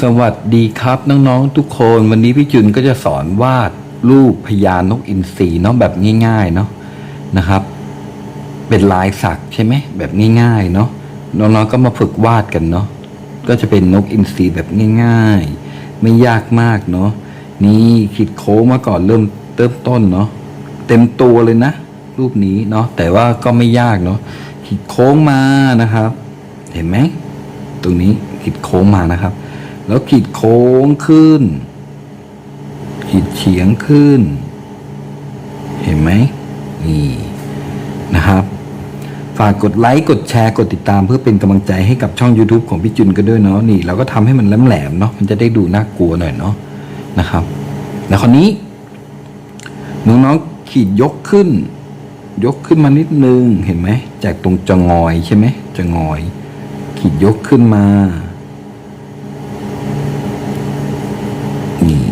สวัสดีครับน้องๆทุกคนวันนี้พี่จุนก็จะสอนวาดรูปพญานกอินทรีเนาะแบบง่ายๆเนาะนะครับ เป็นลายสักใช่ไหมแบบง่ายๆเนาะน้องๆก็มาฝึกวาดกันเนาะก็จะเป็นนกอินทรีแบบง่ายๆ ไม่ยากมากเนาะนี่ขีดโค้งมาก่อนเริ่มเริ่มต้นเนาะเต็มตัวเลยนะ รูปนี้เนาะแต่ว่าก็ไม่ยากเนาะขีดโค้งมานะครับ เห็นไหมตรงนี้ขีดโค้งมานะครับ แล้วขีดโค้งขึ้น ขีดเฉียงขึ้น เห็นไหมนี่นะครับฝากกดไลค์กดแชร์กดติดตามเพื่อเป็นกำลังใจให้กับช่อง YouTube ของพี่จุนกันด้วยเนาะนี่เราก็ทำให้มันแหลมๆเนาะมันจะได้ดูน่ากลัวหน่อยเนาะนะครับแล้วคราวนี้น้องๆขีดยกขึ้น ยกขึ้นมานิดนึงเห็นไหมจากตรงจะงอยใช่ไหมจะงอย ขีดยกขึ้นมา นี่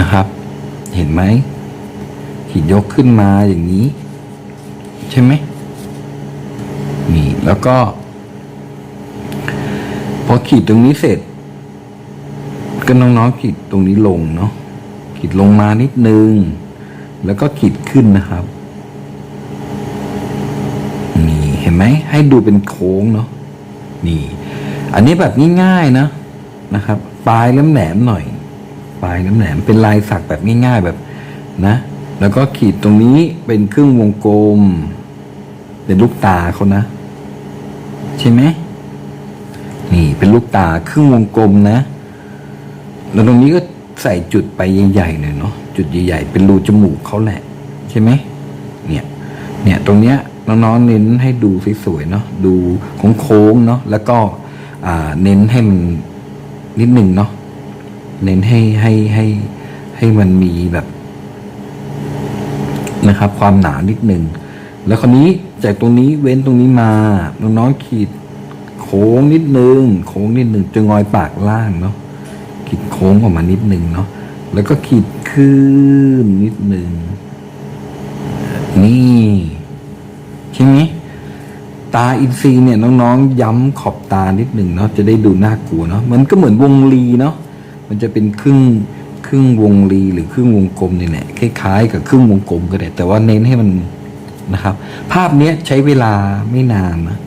นะครับ เห็นไหมขีดยกขึ้นมาอย่างนี้ ใช่ไหมนี่แล้วก็ พอขีดตรงนี้เสร็จ ก็น้องๆขีดตรงนี้ลงเนาะขีดลงมานิดนึง แล้วก็ขีดขึ้นนะครับนี่เห็นไหมให้ดูเป็นโค้งเนาะนี่ อันนี้แบบง่ายๆนะนะครับ ปลายแหลมๆหน่อย ปลายแหลมเป็นลายสักแบบง่าย ๆแบบนะ แล้วก็ขีดตรงนี้เป็นครึ่งวงกลม เป็นลูกตาเขานะ ใช่ไหมนี่เป็นลูกตาครึ่งวงกลมนะ แล้วตรงนี้ก็ใส่จุดไปใหญ่ๆหน่อยเนาะจุดใหญ่ๆเป็นรูจมูกเขาแหละ ใช่ไหมเนี่ยเนี่ยตรงเนี้ยน้องๆเน้นให้ดูสวยๆเนาะดูโค้งๆเนาะแล้วก็เน้นให้มันนิดหนึ่งเนาะ เน้นให้ให้ให้ให้มันมีแบบนะครับ ความหนานิดหนึ่งแล้วคราวนี้จากตรงนี้เว้นตรงนี้มาน้องๆขีดโค้งนิดนึง โค้งนิดหนึ่งจะงอยปากล่างเนาะขีดโค้งออกมานิดหนึ่งเนาะแล้วก็ขีดขึ้นนิดหนึ่งนี่ใช่ไหมตาอินทรีเนี่ยน้องๆ ย้ำขอบตานิดหนึ่งเนาะจะได้ดูน่ากลัวเนาะมันก็เหมือนวงรีเนาะ มันจะเป็นครึ่งครึ่งวงรีหรือครึ่งวงกลมนี่แหละคล้ายๆกับครึ่งวงกลมก็ได้ แต่ว่าเน้นให้มันนะครับ ภาพเนี้ยใช้เวลาไม่นานนะ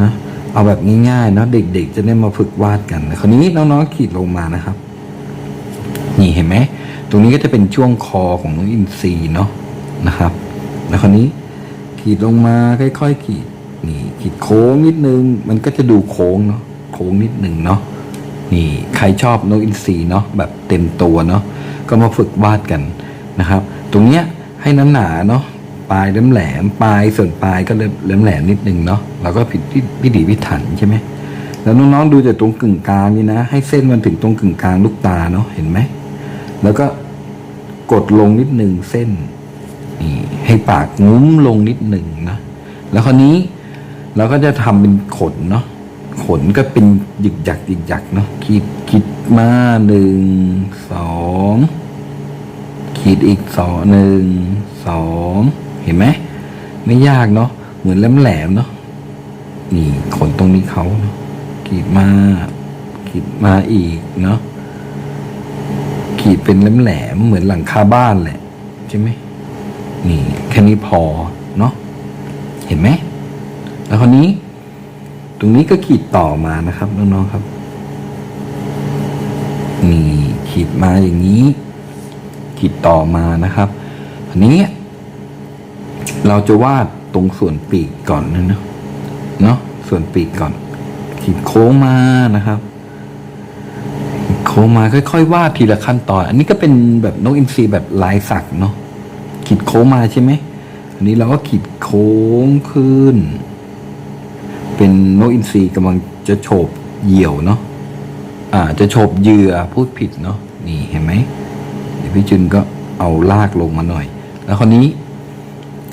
นะเอาแบบง่ายๆเนาะเด็ก ๆ จะได้มาฝึกวาดกันคราวนี้น้องๆขีดลงมานะครับ นี่เห็นไหมตรงนี้ก็จะเป็นช่วงคอของน้องอินทรีเนาะนะครับ แล้วคราวนี้ขีดลงมาค่อยๆขีดนี่ขีดโค้งนิดนึง มันก็จะดูโค้งเนาะโค้งนิดหนึ่งเนาะ นี่ใครชอบนกอินทรีเนาะแบบเต็มตัวเนาะก็มาฝึกวาดกันนะครับ ตรงเนี้ยให้น้ำหนาเนาะปลายแหลมแหลมปลายส่วนปลายก็แหลมแหลมนิดนึงเนาะเราก็ผิดพิพิถีพิถันใช่ไหมแล้วน้องๆดูจากตรงกึ่งกลางนี่นะ ให้เส้นมันถึงตรงกึ่งกลางลูกตาเนาะเห็นไหมแล้วก็กดลงนิดหนึ่งเส้นนี่ให้ปากงุ้มลงนิดหนึ่งนะแล้วคราวนี้เราก็จะทำเป็นขนเนาะ ขนก็เป็นหยึกหยักหยึกหยักเนาะขีดขีดมาหนึ่งสองขีดอีกสองหนึ่งสองเห็นไหมไม่ยากเนาะเหมือนแหลมแหลมเนาะนี่ขนตรงนี้เขาเนาะขีดมาขีดมาอีกเนาะขีดเป็นแหลมแหลมเหมือนหลังคาบ้านแหละใช่ไหมนี่แค่นี้พอเนาะเห็นไหมแล้วคราวนี้ ตรงนี้ก็ขีดต่อมานะครับน้องๆครับนี่ขีดมาอย่างนี้ ขีดต่อมานะครับ อันนี้ เราจะวาดตรงส่วนปีกก่อนนะเนาะเนาะส่วนปีกก่อน ขีดโค้งมานะครับโค้งมาค่อยๆวาดทีละขั้นตอน อันนี้ก็เป็นแบบนกอินทรีแบบลายสักเนาะขีดโค้งมาใช่ไหมอันนี้เราก็ขีดโค้งขึ้น เป็นนกอินทรีกำลังจะโฉบเหยี่ยวเนาะอ่าจะโฉบเหยื่อพูดผิดเนาะนี่เห็นไหมเดี๋ยวพี่จุนก็เอาลากลงมาหน่อย แล้วคราวนี้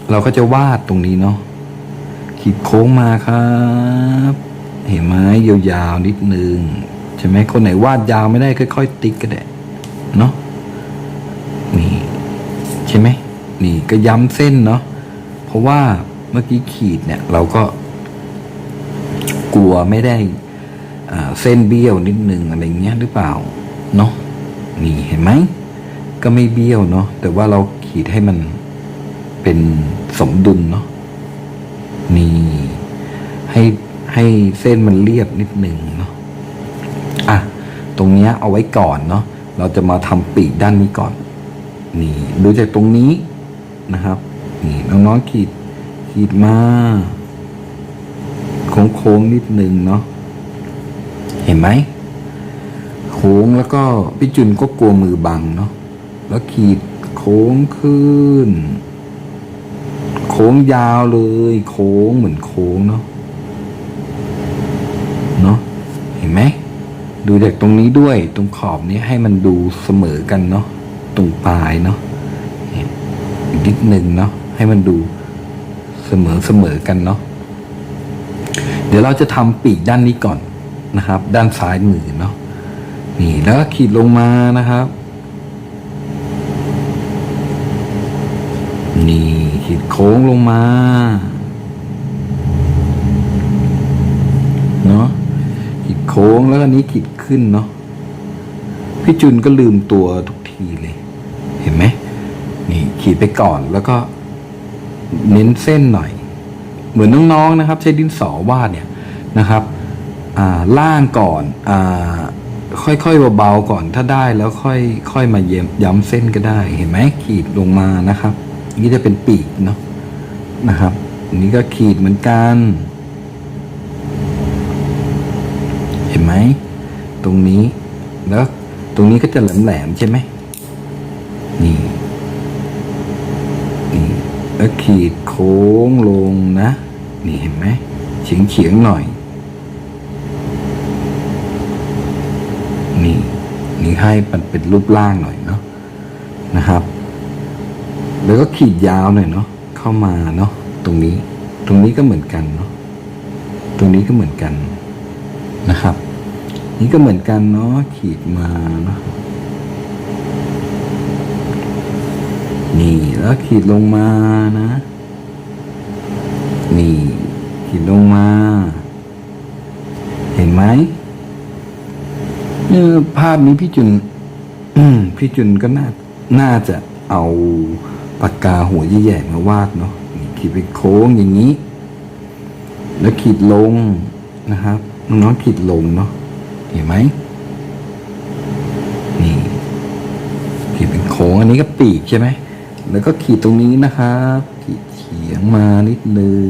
เราก็จะวาดตรงนี้เนาะขีดโค้งมาครับ เห็นไหมยาวๆนิดนึงใช่ไหมคนไหนวาดยาวไม่ได้ค่อยๆติ๊กก็ได้เนาะนี่ใช่ไหมนี่ก็ย้ำเส้นเนาะเพราะว่าเมื่อกี้ขีดเนี่ย เราก็ กลัวไม่ได้เส้นเบี้ยวนิดนึงอะไรเงี้ยหรือเปล่าเนาะนี่เห็นไหมก็ไม่เบี้ยวเนาะแต่ว่าเราขีดให้มันเป็นสมดุลเนาะนี่ให้ให้เส้นมันเรียบนิดนึงเนาะอะตรงเนี้ยเอาไว้ก่อนเนาะเราจะมาทำปีกด้านนี้ก่อน นี่ดูจากตรงนี้นะครับ นี่น้องๆขีดขีดมา โค้งนิดนึงเนาะเห็นไหมโค้งแล้วก็พี่จุนก็กลัวมือบังเนาะแล้วขีดโค้งขึ้น โค้งยาวเลย โค้งเหมือนโค้งเนาะเนาะเห็นไหมดูจากตรงนี้ด้วยตรงขอบนี้ให้มันดูเสมอกันเนาะตรงปลายเนาะนิดหนึ่งเนาะให้มันดูเสมอเสมอกันเนาะ เดี๋ยวเราจะทำปีกด้านนี้ก่อนนะครับ ด้านซ้ายมือเนาะนี่แล้วก็ขีดลงมานะครับ นี่ขีดโค้งลงมาเนาะขีดโค้งแล้วก็นี้ขีดขึ้นเนาะพี่จุนก็ลืมตัวทุกทีเลย เห็นไหมนี่ขีดไปก่อนแล้วก็เน้นเส้นหน่อย เหมือนน้องๆนะครับ ใช้ดินสอวาดเนี่ยนะครับล่างก่อนอค่อยๆเบาๆก่อนถ้าได้แล้วค่อยค่อยมาเย็มย้ำเส้นก็ได้เห็นไหมขีดลงมานะครับ นี่จะเป็นปีกเนาะนะครับอันนี้ก็ขีดเหมือนกัน เห็นไหมตรงนี้แล้วตรงนี้ก็จะแหลมๆใช่ไหมนี่ แล้วขีดโค้งลงนะ นี่เห็นไหมเฉียงเฉียงๆหน่อย นี่ นี่ให้มันเป็นรูปร่างหน่อยเนาะนะครับ แล้วก็ขีดยาวหน่อยเนาะเข้ามาเนาะตรงนี้ ตรงนี้ก็เหมือนกันเนาะตรงนี้ก็เหมือนกันนะครับ นี่ก็เหมือนกันเนาะขีดมาเนาะนี่ แล้วขีดลงมานะ นี่ ขีดลงมา เห็นไหมเนี่ยภาพนี้พี่จุนพี่จุนก็น่าน่าจะเอาปากกาหัวใหญ่ๆมาวาดเนาะขีดไปโค้งอย่างนี้ แล้วขีดลงนะครับน้องๆขีดลงเนาะเห็นไหมนี่ขีดเป็นโค้งอันนี้ก็ปีกใช่ไหม แล้วก็ขีดตรงนี้นะครับขีดเฉียงมานิดนึง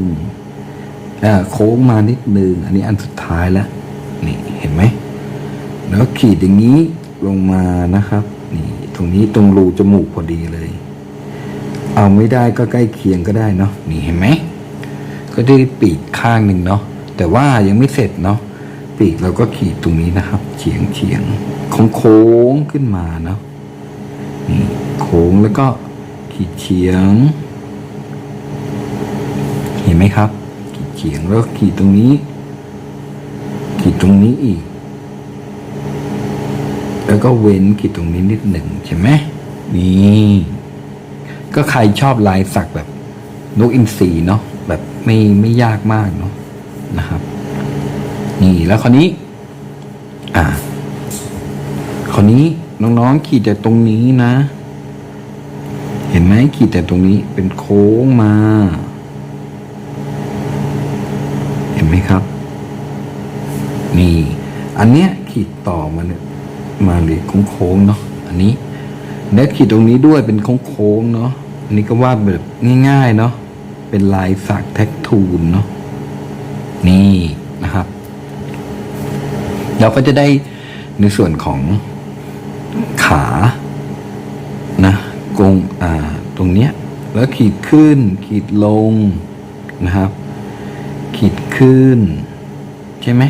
อ่าโค้งมานิดนึง อันนี้อันสุดท้ายแล้วนี่เห็นไหมแล้วขีดอย่างนี้ลงมานะครับ นี่ตรงนี้ตรงรูจมูกพอดีเลย เอาไม่ได้ก็ใกล้เคียงก็ได้เนาะนี่เห็นไหมก็ได้ปีกข้างหนึ่งเนาะแต่ว่ายังไม่เสร็จเนาะปีกเราก็ขีดตรงนี้นะครับเฉียงเฉียงโค้งโค้งขึ้นมาเนาะนี่โค้งแล้วก็ ขีดเฉียง เห็นไหมครับ ขีดเฉียงแล้วขีดตรงนี้ ขีดตรงนี้อีก แล้วก็เว้นขีดตรงนี้นิดหนึ่งใช่ไหมนี่ก็ใครชอบลายสักแบบนกอินทรีเนาะแบบไม่ไม่ยากมากเนาะนะครับ นี่แล้วคราวนี้ อ่าคราวนี้น้องๆขีดแต่ตรงนี้นะ เห็นไหมขีดแต่ตรงนี้เป็นโค้งมา เห็นไหมครับ นี่ อันเนี้ยขีดต่อมาเนี่ยมาเลยโค้งๆเนาะอันนี้แล้วขีดตรงนี้ด้วยเป็นโค้งๆเนาะอันนี้ก็วาดแบบง่ายๆเนาะเป็นลายสักแท็กทูนเนาะนี่นะครับ เราก็จะได้ในส่วนของขานะ กงอ่าตรงเนี้ยแล้วขีดขึ้น ขีดลงนะครับ ขีดขึ้น ใช่ไหม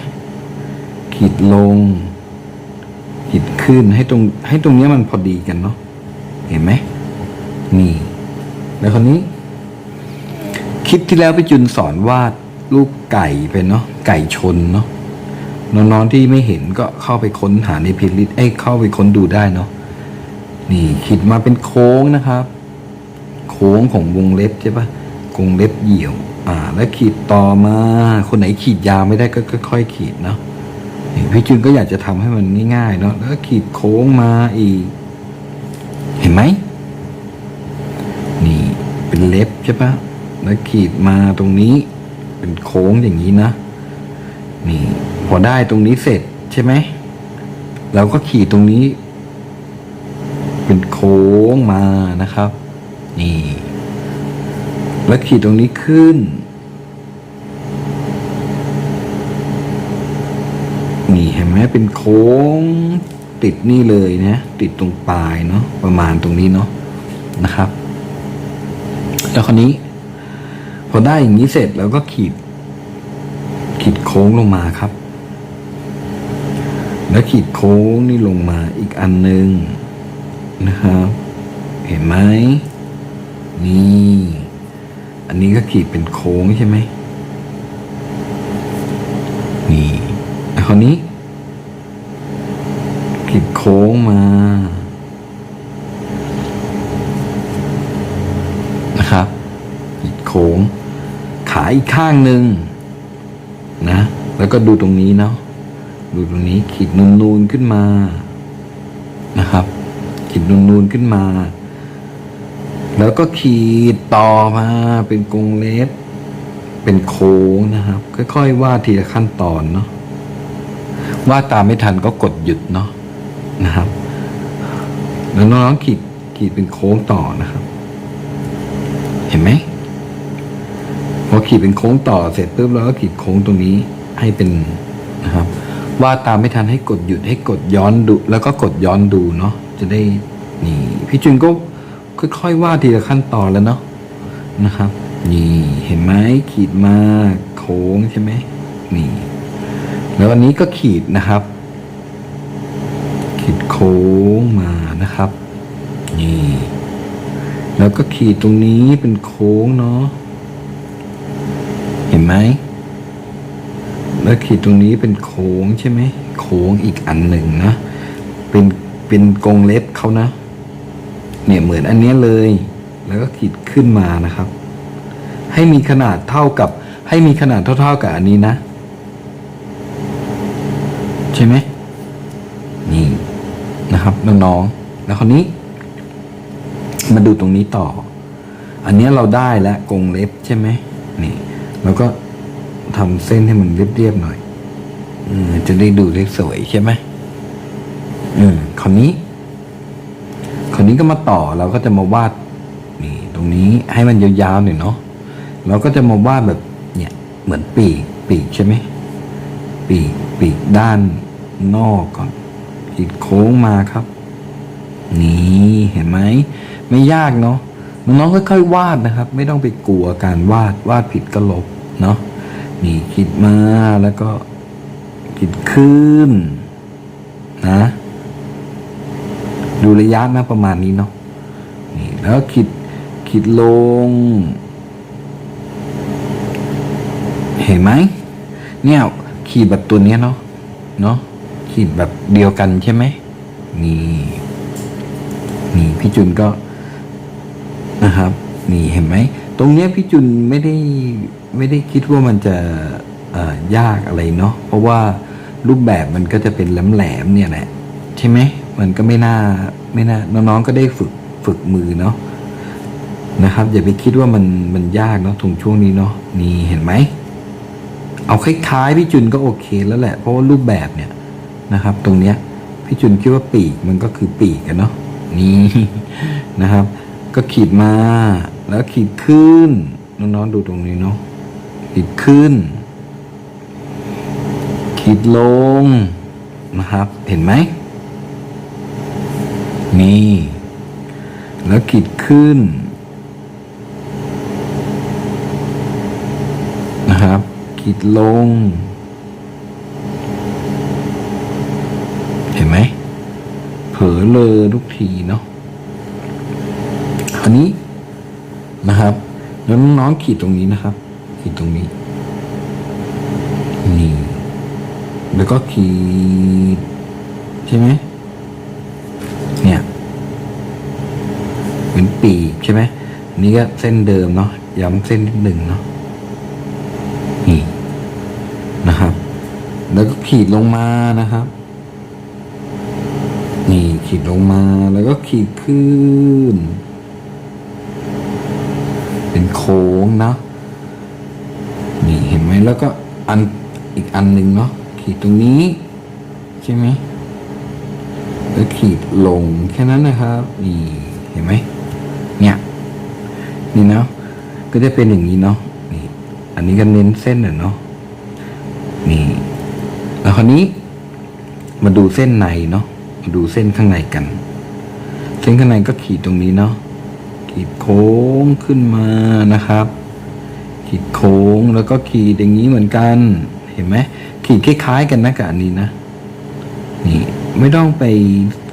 ขีดลง ขีดขึ้นให้ตรงให้ตรงเนี้ยมันพอดีกันเนาะเห็นไหมนี่แล้วคราวนี้ คลิปที่แล้วพี่จุนสอนวาดรูปไก่ไปเนาะไก่ชนเนาะน้องๆที่ไม่เห็นก็เข้าไปค้นหาในเพจลิสต์เอ้เข้าไปค้นดูได้เนาะ นี่ขีดมาเป็นโค้งนะครับ โค้งของวงเล็บใช่ปะวงเล็บเหี่ยว อ่า แล้วขีดต่อมา คนไหนขีดยาวไม่ได้ก็ค่อยๆขีดเนาะนี่พี่จุนก็อยากจะทำให้มันง่ายๆเนาะแล้วขีดโค้งมาอีก เห็นไหมนี่เป็นเล็บใช่ปะแล้วขีดมาตรงนี้ เป็นโค้งอย่างนี้นะนี่พอได้ตรงนี้เสร็จใช่ไหมเราก็ขีดตรงนี้ เป็นโค้งมานะครับ นี่ แล้วขีดตรงนี้ขึ้น นี่เห็นไหมเป็นโค้งติดนี่เลยนะ ติดตรงปลายเนาะประมาณตรงนี้เนาะนะครับ แล้วคราวนี้ พอได้อย่างนี้เสร็จเราก็ขีด ขีดโค้งลงมาครับ แล้วขีดโค้งนี่ลงมาอีกอันหนึ่ง นะครับ เห็นไหมนี่ อันนี้ก็ขีดเป็นโค้งใช่ไหมนี่แล้วคราวนี้ ขีดโค้งมานะครับขีดโค้ง ขาอีกข้างหนึ่งนะ แล้วก็ดูตรงนี้เนาะดูตรงนี้ขีดนูนๆขึ้นมานะครับ ขีดนูนๆขึ้นมา แล้วก็ขีดต่อมาเป็นกรงเล็บ เป็นโค้งนะครับ ค่อยๆวาดทีละขั้นตอนเนาะวาดตามไม่ทันก็กดหยุดเนาะนะครับ แล้วน้องๆขีดขีดเป็นโค้งต่อนะครับ เห็นไหมพอขีดเป็นโค้งต่อเสร็จปุ๊บเราก็ขีดโค้งตรงนี้ให้เป็นนะครับวาดตามไม่ทันให้กดหยุดให้กดย้อนดู แล้วก็กดย้อนดูเนาะ จะได้นี่พี่จุนก็ค่อยๆวาดทีละขั้นตอนแล้วเนาะนะครับ นี่เห็นไหมขีดมาโค้งใช่ไหมนี่ แล้วอันนี้ก็ขีดนะครับ ขีดโค้งมานะครับ นี่ แล้วก็ขีดตรงนี้เป็นโค้งเนาะเห็นไหมแล้วขีดตรงนี้เป็นโค้งใช่ไหมโค้งอีกอันหนึ่งนะเป็น เป็นกรงเล็บเขานะ เนี่ยเหมือนอันนี้เลย แล้วก็ขีดขึ้นมานะครับ ให้มีขนาดเท่ากับ ให้มีขนาดเท่าๆกับอันนี้นะ ใช่ไหมนี่นะครับน้องๆแล้วคราวนี้ มาดูตรงนี้ต่อ อันนี้เราได้แล้วกรงเล็บใช่ไหมนี่แล้วก็ทำเส้นให้มันเรียบๆหน่อยอจะได้ดูได้สวยใช่ไหม คราวนี้คราวนี้ก็มาต่อเราก็จะมาวาดนี่ตรงนี้ให้มันยาวๆหน่อยเนาะเราก็จะมาวาดแบบเนี่ยเหมือนปีกปีกใช่ไหมปีกปีกด้านนอกก่อนขีดโค้งมาครับ นี่เห็นไหมไม่ยากเนาะน้องๆค่อยๆวาดนะครับ ไม่ต้องไปกลัวการวาดวาดผิดก็ลบเนาะนี่ขีดมาแล้วก็ขีดขึ้นนะ ดูระยะนะประมาณนี้เนาะนี่แล้วขีดขีดลง เห็นไหมเนี่ยขีดแบบตัวเนี้ยเนาะเนาะขีดแบบเดียวกันใช่ไหมนี่นี่พี่จุนก็นะครับ นี่เห็นไหมตรงเนี้ยพี่จุนไม่ได้ไม่ได้คิดว่ามันจะยากอะไรเนาะเพราะว่ารูปแบบมันก็จะเป็นแหลมๆเนี่ยแหละใช่ไหม มันก็ไม่น่าไม่น่าน้องๆก็ได้ฝึกฝึกมือเนาะนะครับ อย่าไปคิดว่ามันมันยากเนาะตรงช่วงนี้เนาะนี่เห็นไหมเอาคล้ายๆพี่จุนก็โอเคแล้วแหละ เพราะว่ารูปแบบเนี่ยนะครับ ตรงเนี้ยพี่จุนคิดว่าปีกมันก็คือปีกกันเนาะนี่นะครับ ก็ขีดมาแล้วขีดขึ้นน้องๆดูตรงนี้เนาะขีดขึ้น ขีดลงนะครับ เห็นไหม นี่ แล้วขีดขึ้นนะครับขีดลง เห็นไหม เผลอเลยทุกทีเนาะอันนี้นะครับ แล้วน้องๆขีดตรงนี้นะครับ ขีดตรงนี้ นี่ แล้วก็ขีด ใช่ไหม เนี่ย เป็ นปีใช่ไหมนนี้ก็เส้นเดิมเนาะย้ำเส้นนิดหนึ่งเนาะนี่นะครับ แล้วก็ขีดลงมานะครับ นี่ขีดลงมาแล้วก็ขีดขึ้น เป็นโค้งเนาะนี่เห็นไหมแล้วก็อันอีกอันหนึ่งเนาะขีดตรงนี้ใช่ไหมแล้วขีดลงแค่นั้นนะครับ นี่เห็นไหม นี่เนาะก็จะเป็นอย่างนี้เนาะนี่ อันนี้ก็เน้นเส้นอะเนาะนี่ แล้วคราวนี้ มาดูเส้นในเนาะมาดูเส้นข้างในกัน เส้นข้างในก็ขีดตรงนี้เนาะขีดโค้งขึ้นมานะครับ ขีดโค้งแล้วก็ขีดอย่างนี้เหมือนกัน เห็นไหมขีดคล้ายๆกันนะกับอันนี้นะนี่ไม่ต้องไป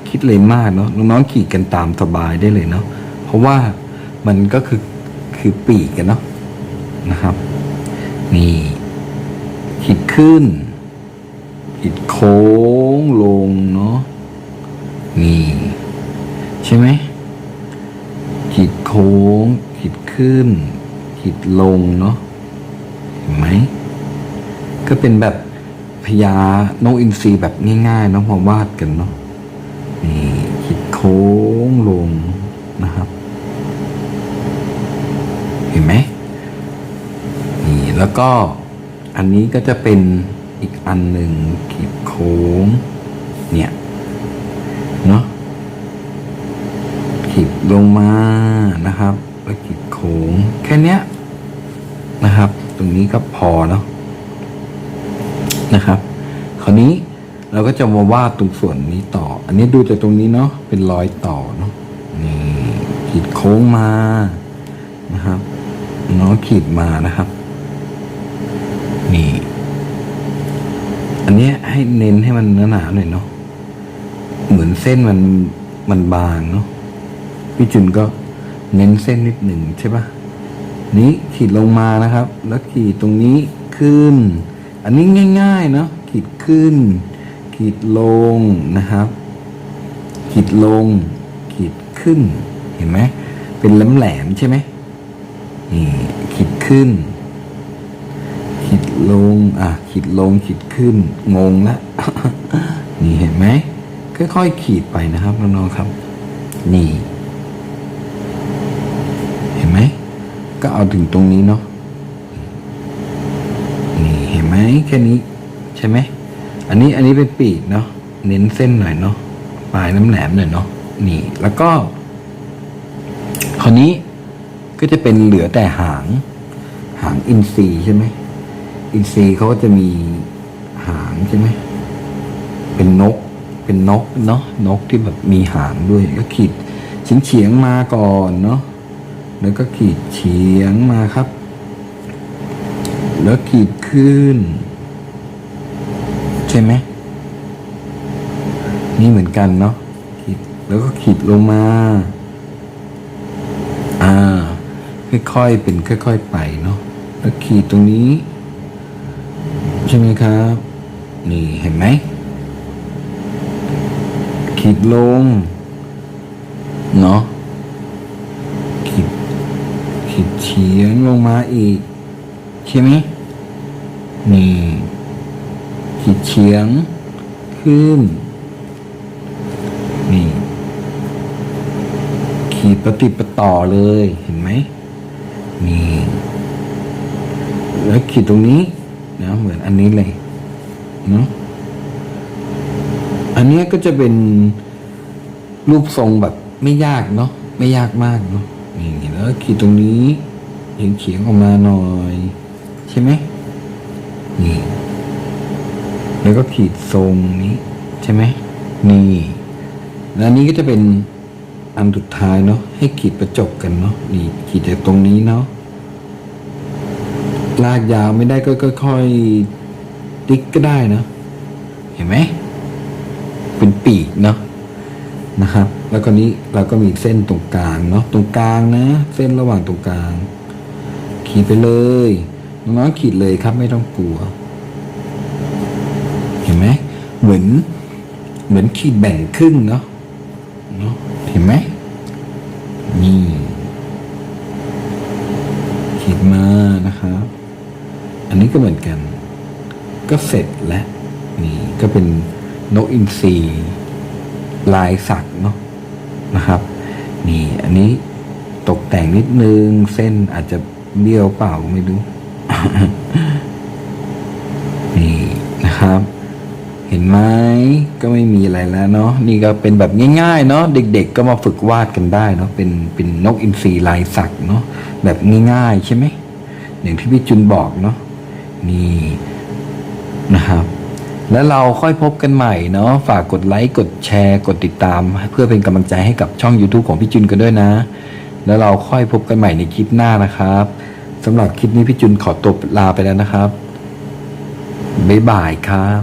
คิดเลยมากเนาะน้องๆขีดกันตามสบายได้เลยเนาะเพราะว่า มันก็คือคือปีกกันเนาะนะครับ นี่ขีดขึ้นขีดโค้งลงเนาะนี่ใช่ไหมขีดโค้งขีดขึ้นขีดลงเนาะเห็นไหมก็เป็นแบบพญานกอินทรีแบบง่ายๆเนาะมาวาดกันเนาะนี่ขีดโค้งลงนะครับ เห็นไหมนี่ แล้วก็อันนี้ก็จะเป็นอีกอันหนึ่งขีดโค้ง เนี่ยเนาะขีดลงมานะครับ แล้วขีดโค้งแค่เนี้ยนะครับ ตรงนี้ก็พอเนาะนะครับ คราวนี้เราก็จะมาวาดตรงส่วนนี้ต่อ อันนี้ดูจากตรงนี้เนาะเป็นรอยต่อเนาะนี่ขีดโค้งมานะครับเนาะขีดมานะครับ นี่ อันเนี้ยให้เน้นให้มันเนื้อหนาหน่อยเนาะเหมือนเส้นมันมันบางเนาะพี่จุนก็เน้นเส้นนิดหนึ่งใช่ปะนี้ขีดลงมานะครับ แล้วขีดตรงนี้ขึ้น อันนี้ง่าย ๆ เนาะขีดขึ้น ขีดลงนะครับ ขีดลง ขีดขึ้น เห็นไหมเป็นแหลมๆใช่ไหมนี่ขีดขึ้น ลง อะขีดลงขีดขึ้น งงละ นี่เห็นไหมค่อยๆขีดไปนะครับน้องๆครับ นี่ เห็นไหม ก็เอาถึงตรงนี้เนาะนี่เห็นไหมแค่นี้ใช่ไหมอันนี้อันนี้เป็นปีกเนาะเน้นเส้นหน่อยเนาะปลายน้ำแหลมหน่อยเนาะนี่ แล้วก็ คราวนี้ก็จะเป็นเหลือแต่หาง หางอินทรีย์ใช่ไหม อินทรีย์เขาก็จะมีหางใช่ไหมเป็นนก เป็นนกเนาะนกที่แบบมีหางด้วยก็ขีดเฉียงเฉียงมาก่อนเนาะแล้วก็ขีดเฉียงมาครับ แล้วขีดขึ้น ใช่ไหมนี่เหมือนกันเนาะขีดแล้วก็ขีดลงมา อ่า ค่อยๆเป็นค่อย ๆ ไปเนาะแล้วขีดตรงนี้ ใช่ไหมครับ นี่เห็นไหม ขีดลง เนาะขีดขีดเฉียงลงมาอีก ใช่ไหมนี่ขีดเฉียง ขึ้น นี่ ขีดปฏิดปะต่อเลย เห็นไหมนี่ แล้วขีดตรงนี้ นะเหมือนอันนี้เลยเนาะอันเนี้ยก็จะเป็นรูปทรงแบบไม่ยากเนาะไม่ยากมากเนาะนี่แล้วขีดตรงนี้เฉียงเฉียงออกมาหน่อย ใช่ไหมนี่แล้วก็ขีดทรงนี้ ใช่ไหมนี่แล้วอันนี้ก็จะเป็นอันสุดท้ายเนาะให้ขีดประจบกันเนาะนี่ขีดจากตรงนี้เนาะ ลากยาวไม่ได้ก็ค่อยๆติ๊กก็ได้นะ เห็นไหม เป็นปีกเนาะนะครับ แล้วก็นี้เราก็มีเส้นตรงกลางเนาะตรงกลางนะ เส้นระหว่างตรงกลาง ขีดไปเลยน้องๆขีดเลยครับไม่ต้องกลัว เห็นไหมเหมือน เหมือนขีดแบ่งครึ่งเนาะเนาะเห็นไหมนี่ขีดมานะครับ นี้ก็เหมือนกัน ก็เสร็จแล้วนี่ก็เป็นนกอินทรีลายสักเนาะนะครับ นี่อันนี้ตกแต่งนิดนึง เส้นอาจจะเบี้ยวเปล่าไม่รู้นี่นะครับ เห็นไหมก็ไม่มีอะไรแล้วเนาะนี่ก็เป็นแบบง่ายๆเนาะเด็ก ๆ ก็มาฝึกวาดกันได้เนาะเป็นเป็นนกอินทรีลายสักเนาะแบบง่ายๆใช่ไหมอย่างที่พี่จุนบอกเนาะ นี่นะครับ และเราค่อยพบกันใหม่เนาะฝากกดไลค์กดแชร์ กดติดตาม เพื่อเป็นกำลังใจให้กับช่อง YouTube ของพี่จุนกันด้วยนะ แล้วเราค่อยพบกันใหม่ในคลิปหน้านะครับสำหรับคลิปนี้พี่จุนขอตัวลาไปแล้วนะครับบ๊ายบายครับ